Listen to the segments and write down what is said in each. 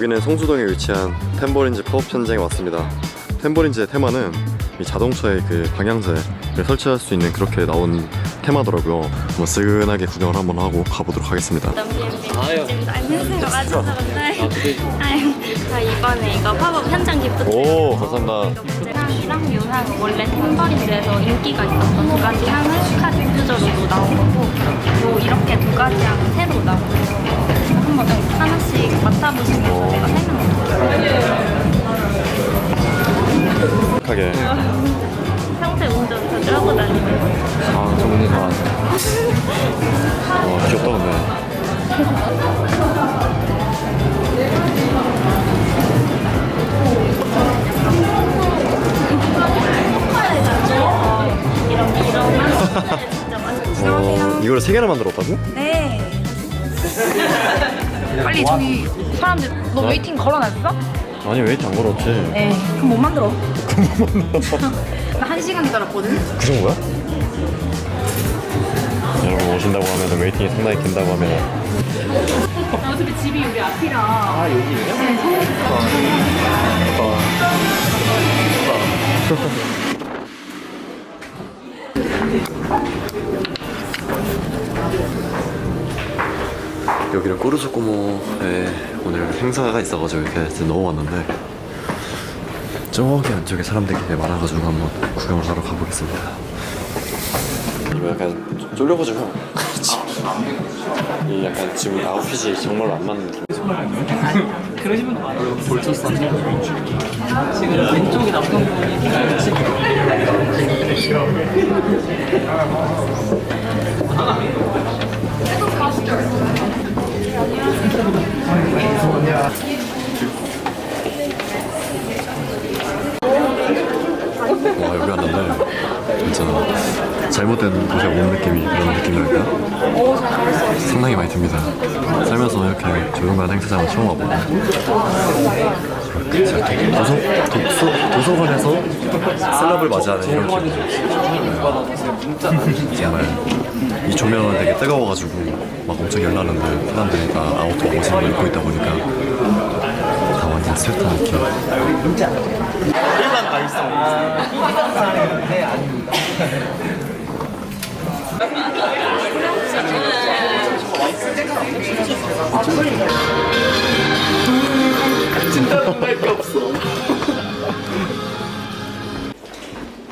요 여기는 성수동에 위치한 템버린즈 팝업 현장에 왔습니다. 템버린즈의 테마는 이 자동차의 그 방향제를 설치할 수 있는 그렇게 나온 테마더라고요. 한번 스근하게 구경을 한번 하고 가보도록 하겠습니다. 아유. 알면서 맞춰서는데 아유 저 이번에 이거 팝업 현장 기프트. 오 감사합니다. 향이랑 유향 원래 템버린즈에서 인기가 있었던 두 가지 향을 스카 디퓨저로도 나온 거고 또 이렇게 두 가지 향은 새로 나온 거 예요 한번 하나씩 맡아보시면서 제가 설명드릴게요 하게. 평소에 운전 자주 하고 다니고 아 좋아하세요 와 귀엽다 근데. 이런 이런 맛 진짜 맛있어요. 어, 이거를 세 개나 만들었다고? 네 저기 사람들 너 웨이팅 걸어놨어? 아니 웨이트 안 걸었지. 네 그럼 못 만들어. 나 한 시간 기다렸거든. 그 정도야? 여러분 오신다고 하면 웨이팅이 상당히 긴다고 하면. 어차피 집이 여기 앞이라. 아 여기 는 꼬르소꼬모에 오늘 행사가 있어가지고 이렇게 해서 넘어왔는데 저기 안쪽에 사람들이 되게 많아가지고 한번 구경을 하러 가보겠습니다. 약간 쫄려가지고. 이 약간 지금 아웃핏이 정말로 안 맞는 느낌. 그러시면 많아요. 선 지금 왼쪽에 남성 분이 와 여기 왔는데 진짜 잘못된 도시에 온 느낌이 그런 느낌이랄까 상당히 많이 듭니다. 살면서 이렇게 조용한 행사장을 처음 와보고 도서, 독서, 도서관에서 셀럽을 맞이하는 이런 기분 정말 이 조명은 되게 뜨거워가지고 막 엄청 열나는데 사람들이 다 아우터 옷을 입고 있다 보니까 다. 완전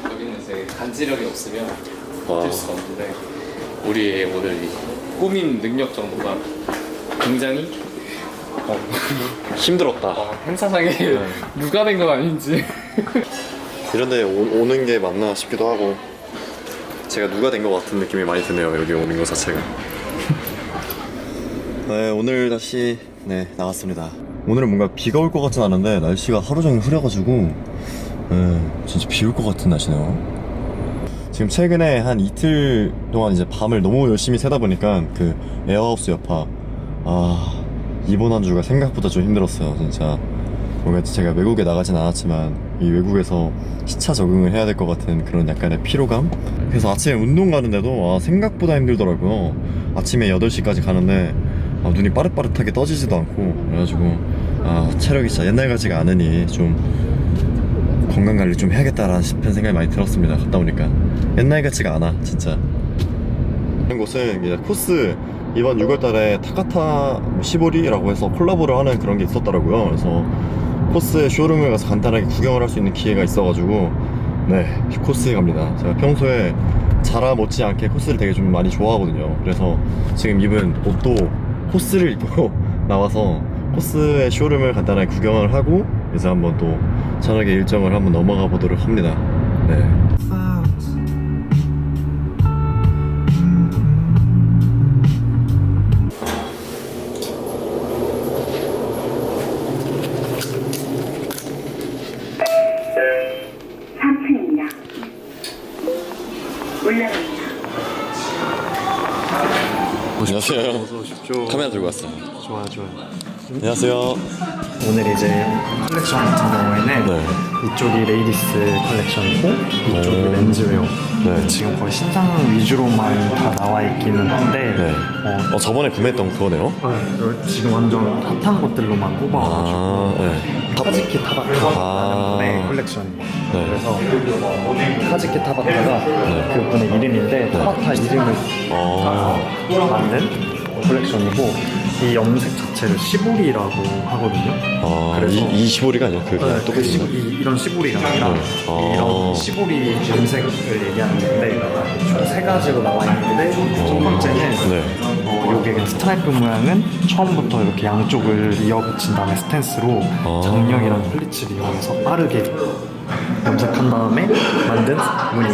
여기는 이제 간지력이 없으면 와. 될 수가 없는데 우리의 오늘 이 꾸민 능력 정도가 굉장히 어, 힘들었다. 어, 행사장에 누가 된 건 아닌지. 이런 데 오, 오는 게 맞나 싶기도 하고 제가 누가 된 것 같은 느낌이 많이 드네요 여기 오는 것 자체가 네 오늘 다시 네 나왔습니다. 오늘은 뭔가 비가 올 것 같진 않은데 날씨가 하루 종일 흐려가지고 네, 진짜 비 올 것 같은 날씨네요. 지금 최근에 한 이틀 동안 이제 밤을 너무 열심히 새다 보니까 그 에어하우스 여파 아 이번 한 주가 생각보다 좀 힘들었어요 진짜. 뭔가 제가 외국에 나가진 않았지만 이 외국에서 시차 적응을 해야 될 것 같은 그런 약간의 피로감? 그래서 아침에 운동 가는데도 아, 생각보다 힘들더라고요. 아침에 8시까지 가는데 아, 눈이 빠릇빠릇하게 떠지지도 않고 그래가지고 아 체력이 진짜 옛날 같지가 않으니 좀 건강 관리 좀 해야겠다라는 싶은 생각이 많이 들었습니다 갔다 오니까 옛날 같지가 않아 진짜 이런 곳은 이제 코스 이번 6월달에 타카타 뭐 시보리라고 해서 콜라보를 하는 그런 게 있었더라고요. 그래서 코스의 쇼룸을 가서 간단하게 구경을 할 수 있는 기회가 있어가지고 네 코스에 갑니다. 제가 평소에 자라 못지않게 코스를 되게 좀 많이 좋아하거든요. 그래서 지금 입은 옷도 코스를 입고 나와서 코스의 쇼룸을 간단하게 구경을 하고 이제 한번 또 저녁에 일정을 한번 넘어가 보도록 합니다. 네. 올라갑니다. 안녕하세요. 어서 오십시오. 카메라 들고 왔어요. 좋아요, 좋아요. 안녕하세요. 오늘 이제 컬렉션 같은 경우에는 네. 이쪽이 레이디스 컬렉션이고 이쪽이 오. 렌즈웨어 네. 지금 거의 신상 위주로만 다 나와 있기는 한데 네. 어, 어 저번에 구매했던 그거네요. 어, 지금 완전 핫한 것들로만 뽑아가지고 아, 네. 카즈키 타바타라는 아. 분의 콜렉션이에요. 네. 그래서 카즈키 타바타가 그분의 이름인데 타바타 이름을 어. 만든 콜렉션이고 이 염색 자체를 시보리라고 하거든요. 아, 그래서- 이, 이 시보리가 아니야. 그 그냥 네, 그 똑같이. 시, 이, 이런 시보리가 아니라 네. 아. 이런 시보리 염색을 얘기하는 건데 총세 가지로 나와 있는데 첫 번째는 네. 어, 요게 그냥 스트라이프 모양은 처음부터 이렇게 양쪽을 이어붙인 다음에 스탠스로 아. 장력이랑 플리츠를 이용해서 빠르게 염색한 다음에 만든 무늬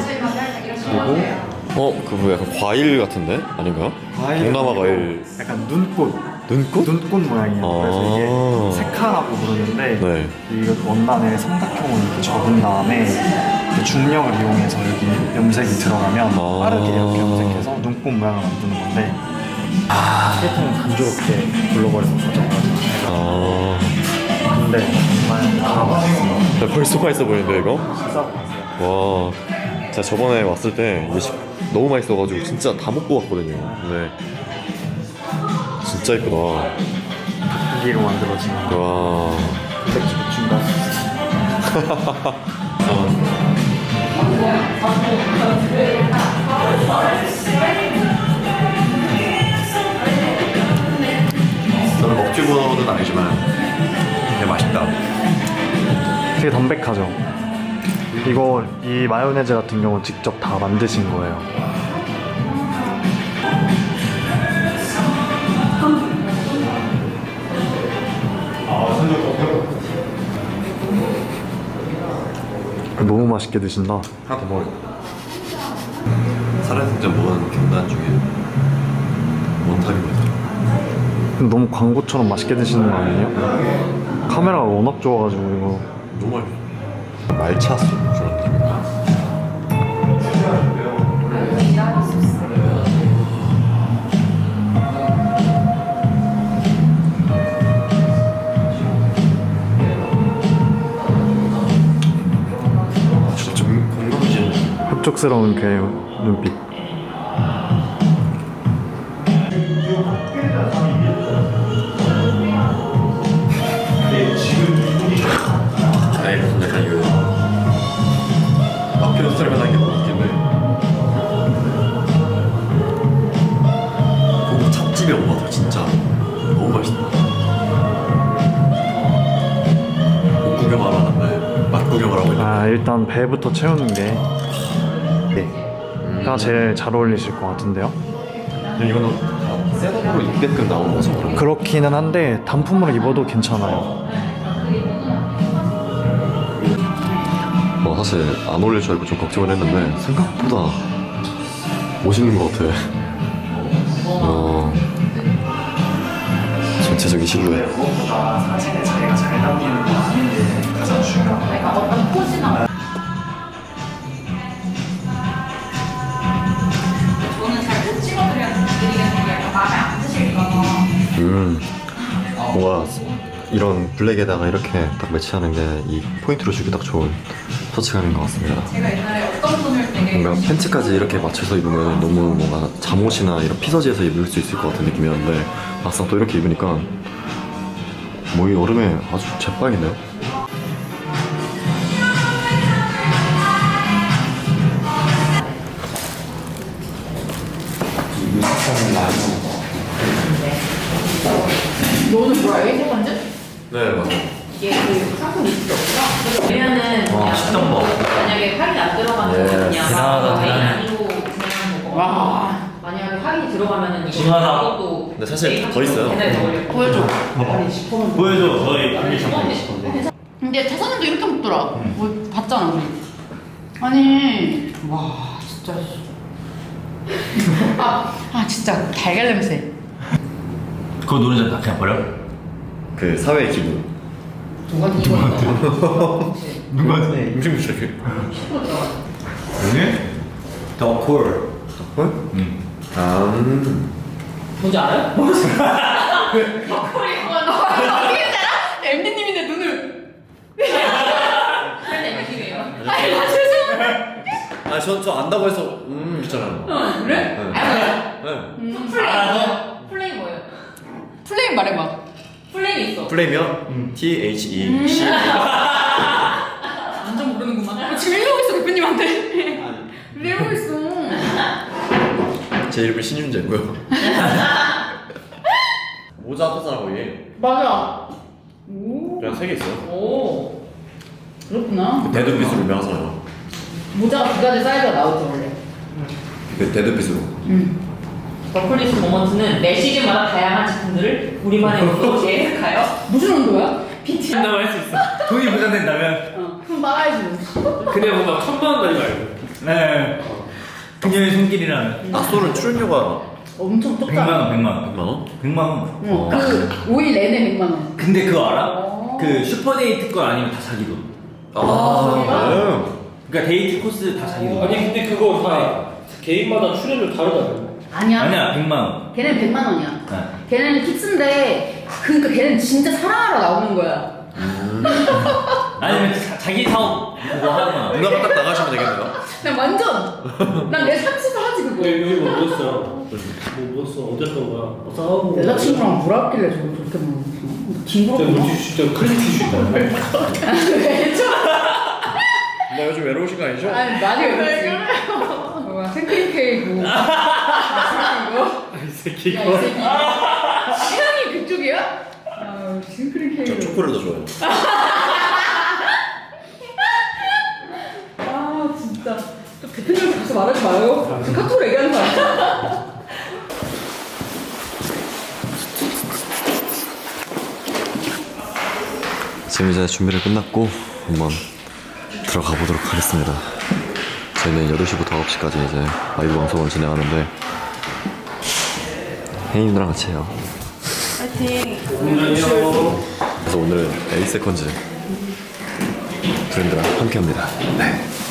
그리고 어, 그거 약간 과일 같은데? 아닌가요? 과일 동남아 과일. 약간 눈꽃 눈꽃? 눈꽃 모양이에요. 아. 그래서 이게 색카라고 부르는데 네. 이 원단을 삼각형으로 이렇게 접은 다음에 그 중력을 이용해서 여기 염색이 들어가면 아. 빠르게 이렇게 염색해서 눈꽃 모양을 만드는 건데 세팅을 단조롭게 불러버려서 가져가가지고 아. 맛있어요. 야, 벌써 맛있어 보이는데, 이거? 와. 제가 저번에 왔을 때 이게 너무 맛있어가지고 진짜 다 먹고 왔거든요. 근데 진짜 이쁘다. 고기로 만들어진 와. 단백질 중간 되게 담백하죠. 이거 이 마요네즈 같은 경우 직접 다 만드신 거예요. 너무 맛있게 드신다. 하나 더 먹어요. 살아생전 먹은 경단 중에 원탑입니다. 너무 광고처럼 맛있게 드시는 거 아니에요? 카메라가 워낙 좋아가지고 이거 너무 맛있어. 말차 술 그런 느낌. 진짜 좀 공감이지. 흡족스러운 그 눈빛. 아 일단 배부터 채우는 게 가 제일 잘 어울리실 것 같은데요. 이거는 다 셋업으로 입게끔 나온 거죠 그럼 그렇기는 한데 단품으로 입어도 괜찮아요. 뭐 사실 안 어울릴 줄 알고 좀 걱정을 했는데 생각보다 멋있는 것 같아. 어, 전체적인 실루엣. 자기가 잘 담기는 게 가장. 음, 뭔가 이런 블랙에다가 이렇게 딱 매치하는 게 이 포인트로 주기 딱 좋은 셔츠감인 것 같습니다. 뭔가 팬츠까지 이렇게 맞춰서 입으면 너무 뭔가 잠옷이나 이런 피서지에서 입을 수 있을 것 같은 느낌이었는데 막상 또 이렇게 입으니까 뭐 이 여름에 아주 제빵이네요. 들어가면 예. 그냥 대단하다, 메인 대단해. 아니고 그냥 먹어. 와. 만약에 할인이 들어가면 이거 심하다. 이것도 근데 사실 더 있어요. 보여줘. 보여줘 저희 컨디션 근데 태선이도 이렇게 먹더라. 뭐 봤잖아 우리. 아니 와 진짜. 아, 아 진짜 달걀 냄새. 그거 노른자 다 그냥 버려? 그 사회 기분. 누구한테 이거 누구한테? 음식 무시해. 여기? 더콜 아, 음. 뭔지 알아요? 뭔지 알아요? 어떻게 알아? 엠디님인데 눈을. 아니 나 죄송해요. 아, 저, 저 안다고 해서, 음, 있잖아요. 그래? 네. 알아서? 플레이 뭐예요? 플레임 말해봐. 플레이 있어. 플레이면 T-H-E-C. 완전 모르는구만. 지금 이러고 있어 이러고 있어. 제 이름은 신윤재고요. 모자 합쳤잖아, 거기. 맞아. 오. 그냥 세 개 있어요. 오. 그렇구나. 데드빛으로 유명하잖아요. 모자가 두 가지 사이즈가 나오죠 원래. 그 데드빛으로. 더플리스 모먼트는 매 시즌마다 다양한 제품들을 우리만의 온도로 재해석하여 무슨 온도야? 비트 한다고 할 수 있어. 돈이 부담된다면? 어. 그럼 말아야지. 뭐. 그냥 뭔가 천만 원짜리 말고. 네. 그녀의 손길이라면. 낙소는 출연료가 엄청 100만 똑같아. 원, 100만 원. 100만 원? 100만 원. 어. 그 5일 내내 100만 원. 근데 그거 알아? 어. 그 슈퍼데이트 거 아니면 다 자기 돈. 아, 그러니까 데이트 코스 다 자기 돈. 아니 근데 그거 다 개인마다 출연료 다르다고. 아니야. 아니야, 100만 원. 걔는 100만 원이야. 네. 걔네는 픽스인데 그러니까 걔는 진짜 사랑하러 나오는 거야. 아니면 자, 자기 사업 그거 하는 거. 누나가 딱 나가시면 되겠네요. 난 완전 난내 사치도 하지 그거. 여기 여기 뭐 뭐였어? 뭐 뭐였어? 어땠던 거야? 뭐 싸우고. 여자친구랑 했길래 저거 그렇게 먹는 진짜 징그럽구나. 너 진짜 크레딧 티슈 있다. 왜 좀? 나 요즘 외로우신 거 아니죠? 아니 많이 외롭지. 뭐야 생크림 케이크. 이거. 이 새끼 야, 이 새끼. 취향이 그쪽이야? 아, 생크림 저 케이크. 초코를 더 좋아해요. 아, 진짜. 또 가서 말하지 마요. 저 카톡으로 얘기하는 거 아니야? 지금 이제 준비를 끝났고 한번 들어가 보도록 하겠습니다. 저희는 8시부터 9시까지 이제 라이브 방송을 진행하는데 혜인이랑 같이 해요. 파이팅. 그래서 오늘은 에이세컨즈 브랜드랑 함께 합니다. 네.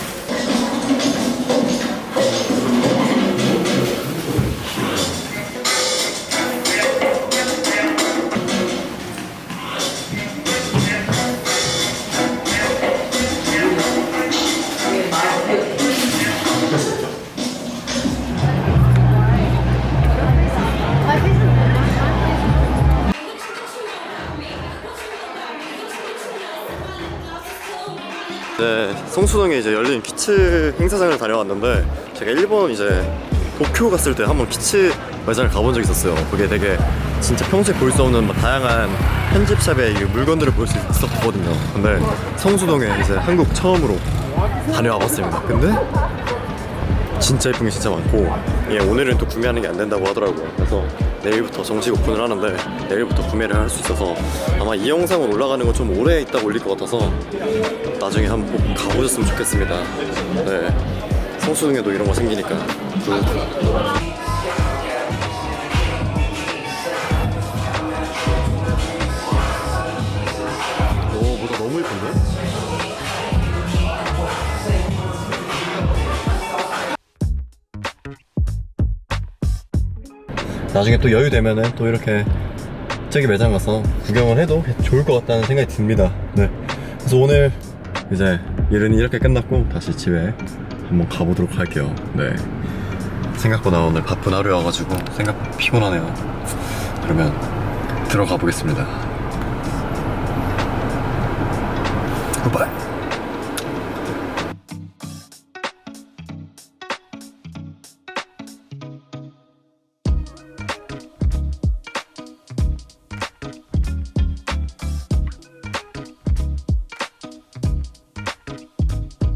네, 성수동에 이제 열린 키츠 행사장을 다녀왔는데 제가 일본 이제 도쿄 갔을 때 한번 키츠 매장을 가본 적이 있었어요. 그게 되게 진짜 평소에 볼 수 없는 막 다양한 편집샵의 이 물건들을 볼 수 있었거든요. 근데 성수동에 이제 한국 처음으로 다녀와 봤습니다. 근데 진짜 예쁜 게 진짜 많고 예, 오늘은 또 구매하는 게 안 된다고 하더라고요. 그래서 내일부터 정식 오픈을 하는데 내일부터 구매를 할 수 있어서 아마 이 영상을 올라가는 건 좀 오래 있다가 올릴 것 같아서 나중에 한번 꼭 가보셨으면 좋겠습니다. 네. 성수동에도 이런 거 생기니까. 그 나중에 또 여유 되면은 또 이렇게 저기 매장 가서 구경을 해도 좋을 것 같다는 생각이 듭니다. 네. 그래서 오늘 이제 일은 이렇게 끝났고 다시 집에 한번 가보도록 할게요. 네. 생각보다 오늘 바쁜 하루여가지고 생각보다 피곤하네요. 그러면 들어가 보겠습니다. 굿바이.